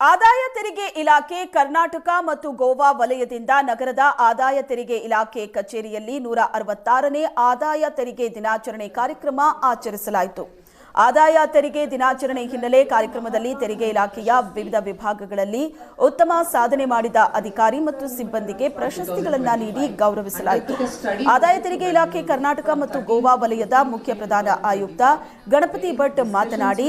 ಆದಾಯ ತೆರಿಗೆ ಇಲಾಖೆ ಕರ್ನಾಟಕ ಮತ್ತು ಗೋವಾ ವಲಯದಿಂದ ನಗರದ ಆದಾಯ ತೆರಿಗೆ ಇಲಾಖೆ ಕಚೇರಿಯಲ್ಲಿ ನೂರ ಅರವತ್ತಾರನೇ ಆದಾಯ ತೆರಿಗೆ ದಿನಾಚರಣೆ ಕಾರ್ಯಕ್ರಮ ಆಚರಿಸಲಾಯಿತು. ಆದಾಯ ತೆರಿಗೆ ದಿನಾಚರಣೆ ಹಿನ್ನೆಲೆ ಕಾರ್ಯಕ್ರಮದಲ್ಲಿ ತೆರಿಗೆ ಇಲಾಖೆಯ ವಿವಿಧ ವಿಭಾಗಗಳಲ್ಲಿ ಉತ್ತಮ ಸಾಧನೆ ಮಾಡಿದ ಅಧಿಕಾರಿ ಮತ್ತು ಸಿಬ್ಬಂದಿಗೆ ಪ್ರಶಸ್ತಿಗಳನ್ನು ನೀಡಿ ಗೌರವಿಸಲಾಯಿತು. ಆದಾಯ ತೆರಿಗೆ ಇಲಾಖೆ ಕರ್ನಾಟಕ ಮತ್ತು ಗೋವಾ ವಲಯದ ಮುಖ್ಯ ಪ್ರಧಾನ ಆಯುಕ್ತ ಗಣಪತಿ ಭಟ್ ಮಾತನಾಡಿ,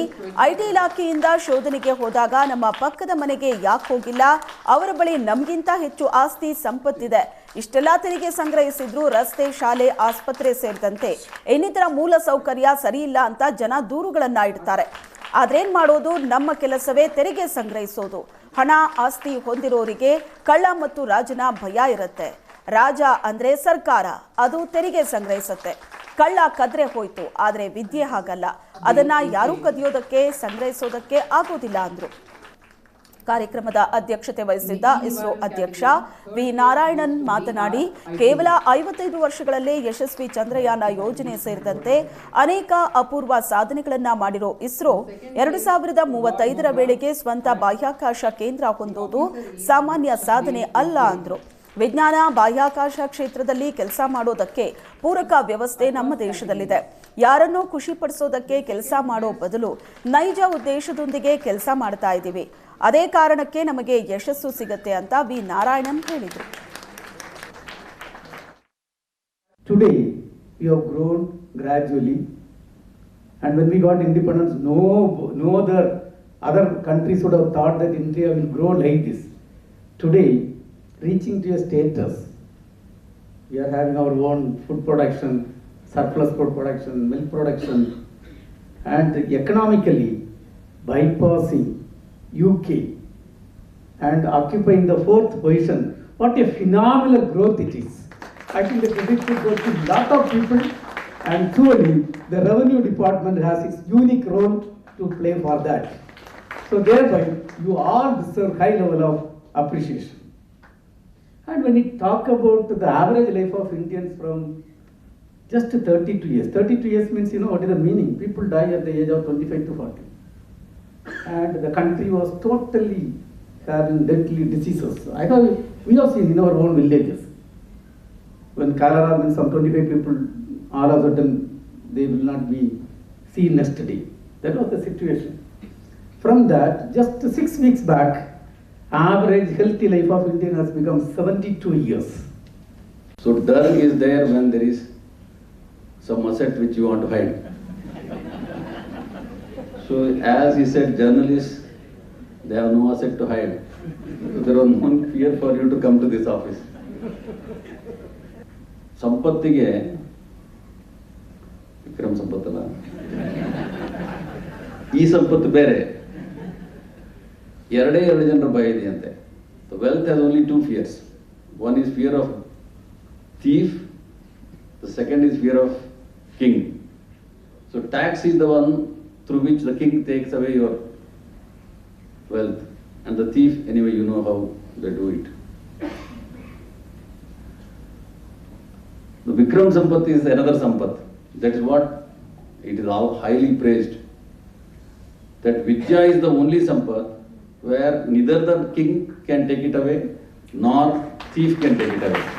ಐಟಿ ಇಲಾಖೆಯಿಂದ ಶೋಧನೆಗೆ ಹೋದಾಗ ನಮ್ಮ ಪಕ್ಕದ ಮನೆಗೆ ಯಾಕೆ ಹೋಗಿಲ್ಲ? ಅವರ ಬಳಿ ನಮಗಿಂತ ಹೆಚ್ಚು ಆಸ್ತಿ ಸಂಪತ್ತಿದೆ. ಇಷ್ಟೆಲ್ಲ ತೆರಿಗೆ ಸಂಗ್ರಹಿಸಿದ್ರು ರಸ್ತೆ, ಶಾಲೆ, ಆಸ್ಪತ್ರೆ ಸೇರಿದಂತೆ ಇನ್ನಿತರ ಮೂಲ ಸೌಕರ್ಯ ಸರಿಯಿಲ್ಲ ಅಂತ ಜನ ದೂರುಗಳನ್ನ ಇಡ್ತಾರೆ. ಆದ್ರೇನ್ ಮಾಡೋದು? ನಮ್ಮ ಕೆಲಸವೇ ತೆರಿಗೆ ಸಂಗ್ರಹಿಸೋದು. ಹಣ, ಆಸ್ತಿ ಹೊಂದಿರೋರಿಗೆ ಕಳ್ಳ ಮತ್ತು ರಾಜನ ಭಯ ಇರುತ್ತೆ. ರಾಜ ಅಂದ್ರೆ ಸರ್ಕಾರ, ಅದು ತೆರಿಗೆ ಸಂಗ್ರಹಿಸುತ್ತೆ. ಕಳ್ಳ ಕದ್ರೆ ಹೋಯ್ತು, ಆದ್ರೆ ವಿದ್ಯೆ ಹಾಗಲ್ಲ. ಅದನ್ನ ಯಾರೂ ಕದಿಯೋದಕ್ಕೆ, ಸಂಗ್ರಹಿಸೋದಕ್ಕೆ ಆಗೋದಿಲ್ಲ ಅಂದ್ರು. ಕಾರ್ಯಕ್ರಮದ ಅಧ್ಯಕ್ಷತೆ ವಹಿಸಿದ್ದ ಇಸ್ರೋ ಅಧ್ಯಕ್ಷ ವಿ ನಾರಾಯಣನ್ ಮಾತನಾಡಿ ಕೇವಲ ಐವತ್ತೈದು ವರ್ಷಗಳಲ್ಲೇ ಯಶಸ್ವಿ ಚಂದ್ರಯಾನ ಯೋಜನೆ ಸೇರಿದಂತೆ ಅನೇಕ ಅಪೂರ್ವ ಸಾಧನೆಗಳನ್ನು ಮಾಡಿರೋ ಇಸ್ರೋ ಎರಡು ಸಾವಿರದ ಮೂವತ್ತೈದರ ವೇಳೆಗೆ ಸ್ವಂತ ಬಾಹ್ಯಾಕಾಶ ಕೇಂದ್ರ ಹೊಂದುವುದು ಸಾಮಾನ್ಯ ಸಾಧನೆ ಅಲ್ಲ ಅಂದರು. ವಿಜ್ಞಾನ ಬಾಹ್ಯಾಕಾಶ ಕ್ಷೇತ್ರದಲ್ಲಿ ಕೆಲಸ ಮಾಡೋದಕ್ಕೆ ಪೂರಕ ವ್ಯವಸ್ಥೆ ನಮ್ಮ ದೇಶದಲ್ಲಿದೆ. ಯಾರನ್ನೋ ಖುಷಿಪಡಿಸೋದಕ್ಕೆ ಕೆಲಸ ಮಾಡೋ ಬದಲು ನೈಜ ಉದ್ದೇಶದೊಂದಿಗೆ ಕೆಲಸ ಮಾಡ್ತಾ ಇದ್ದೀವಿ ಅದೇ ಕಾರಣಕ್ಕೆ ನಮಗೆ ಯಶಸ್ಸು ಸಿಗುತ್ತೆ ಅಂತ ವಿ ನಾರಾಯಣನ್ ಹೇಳಿದರು Today, we have grown gradually, and when we got independence, no, no other other countries would have thought that India will grow like this. Today, reaching to a status, we are having our own food production, surplus food production, milk production, and economically bypassing UK and occupying the fourth position. What a phenomenal growth it is. I think the credit should go to lot of people and truly the revenue department has its unique role to play for that. So thereby you all deserve high level of appreciation. And when we talk about the average life of Indians from just 32 years, 32 years means you know what is the meaning? People die at the age of 25 to 40 and the country was totally having deadly diseases. I have, we have seen in our own villages. When cholera means some 25 people, all of a sudden they will not be seen next day. That was the situation. From that, just six weeks back, average healthy life of Indian has become 72 years. So dark is there when there is some asset which you want to hide. So as he said, journalists, they have no asset to hide. So there was no fear for you to come to this office. ಸಂಪತ್ತಿಗೆ Vikram ಸಂಪತ್ತಲ್ಲ ಈ ಸಂಪತ್ತು ಬೇರೆ ಎರಡೇ ಎರಡು ಜನರ ಭಯ ಇದೆಯಂತೆ wealth has only two fears one is fear of thief, the second is fear of king. So tax is the one through which the king takes away your wealth. And the thief, anyway, you know how they do it. The Vikram Sampat is another Sampat. That is what it is all highly praised. That Vidya is the only Sampat where neither the king can take it away nor thief can take it away.